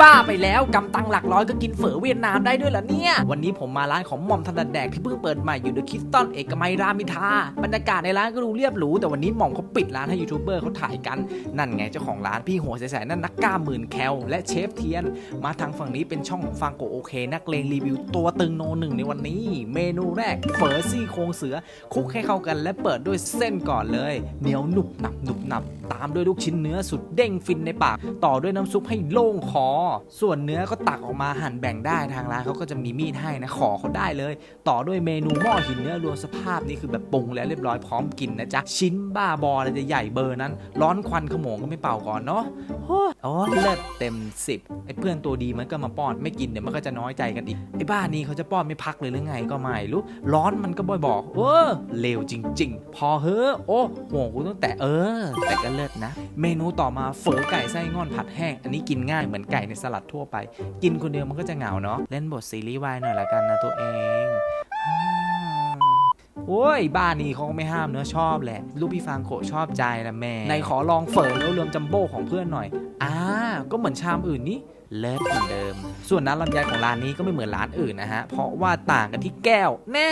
บ้าไปแล้วกำตังหลักร้อยก็กินเฝอเวียดนามได้ด้วยเหรอเนี่ย วันนี้ผมมาร้านของหม่อมถนัดแดกที่เพิ่งเปิดใหม่อยู่เดอะคิสตันเอกมัยรามิทาบรรยากาศในร้านก็ดูเรียบหรูแต่วันนี้หม่อมเขาปิดร้านให้ยูทูบเบอร์เขาถ่ายกัน นั่นไงเจ้าของร้านพี่หัวใสๆนั่นนักกล้าหมื่นแคลและเชฟเทียน มาทางฝั่งนี้เป็นช่องของฟังโกโอเค นักเลงรีวิวตัวตึงโนหนึ่งในวันนี้ เมนูแรกเฝอซี่โครงเสือคุกให้เข้ากันและเปิดด้วยเส้นก่อนเลยเหนียวหนุบหนับหนุบหนับ ตามด้วยลูกชิ้นเนื้อสุดเด้งฟินในปาก ต่อด้วยน้ำซุปให้โล่งคอ ส่วนเนื้อก็ตักออกมาหั่นแบ่งได้ทางร้านเขาก็จะมีมีดให้นะขอเขาได้เลย ต่อด้วยเมนูหม้อหินเนื้อรวมสภาพนี่คือแบบปรุงแล้วเรียบร้อยพร้อมกินนะจ๊ะชิ้นบ้าบออะไรจะใหญ่เบอร์นั้น ร้อนควันขโมงก็ไม่เป่าก่อนเนาะโอ้ยอ๋อเลิศเต็มสิบไอ้เพื่อนตัวดีมันก็มาป้อนไม่กินเดี๋ยวมันก็จะน้อยใจกันอีกไอ้บ้านนี้เขาจะป้อนไม่พักเลยหรือไงก็ไม่รู้ร้อนมันก็บ่อยบอกเออเลวจริง ๆ พอเฮ้อโอ้ห่วงกูตั้งแต่เออ แต่ก็เลิศนะ เมนูต่อมาเฝอไก่ไส้งอนผัดแห้ง อันนี้กินง่ายเหมือนไก่ในสลัดทั่วไป กินคนเดียวมันก็จะเหงาเนาะเล่นบทซีรีส์วายหน่อยละกันนะตัวเองโอ้ย บ้านนี้เขาก็ไม่ห้ามเนื้อะชอบแหละ ลูกพี่ฟางโขชอบใจละแม่ในขอลองเฝอแล้วรวมจัมโบ้ของเพื่อนหน่อย อ่า ก็เหมือนชามอื่นนี้ เลิศเหมือนเดิม ส่วนน้ำลำไยของร้านนี้ก็ไม่เหมือนร้านอื่นนะฮะ เพราะว่าต่างกันที่แก้ว แน่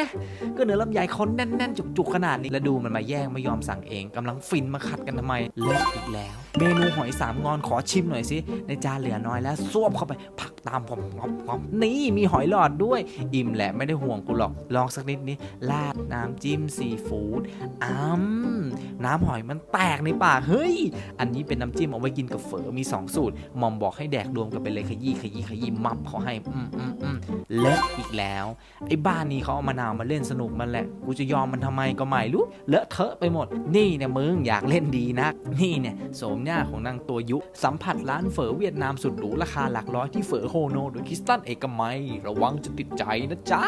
ก็เนื้อลำไยเขาแน่นๆ จุกๆ ขนาดนี้ แล้วดูมันมาแย่งไม่ยอมสั่งเองกำลังฟินมาขัดกันทำไม เลิศอีกแล้ว เมนูหอยสามงอนขอชิมหน่อยสิ ในจานเหลือน้อยแล้วซวบเข้าไป ผักตามผมงอมงอมนี่มีหอยหลอดด้วย อิ่มแหละไม่ได้ห่วงกูหรอก ลองสักนิดนี้ราดน้ำจิ้มซีฟู้ดอ้ำน้ำหอยมันแตกในปาก เฮ้ย อันนี้เป็นน้ำจิ้มเอาไว้กินกับเฝอ มี 2 สูตรหมอมบอกให้แดกรวมกันไปเลยขยี้ขยี้ขยี้มับเขาให้อืมอืมอืมเลิศอีกแล้ว ไอ้บ้านนี้เขาเอามะนาวมาเล่นสนุกมันแหละ กูจะยอมมันทำไมก็ไม่รู้เลอะเทอะไปหมด นี่เนี่ยมึงอยากเล่นดีนัก นี่เนี่ยโสมหน้าของนางตัวยุ สัมผัสร้านเฝอเวียดนามสุดหรูราคาหลักร้อยที่เฝอโฮโนโดยคริสตันเอกมัย ระวังจะติดใจนะจ๊ะ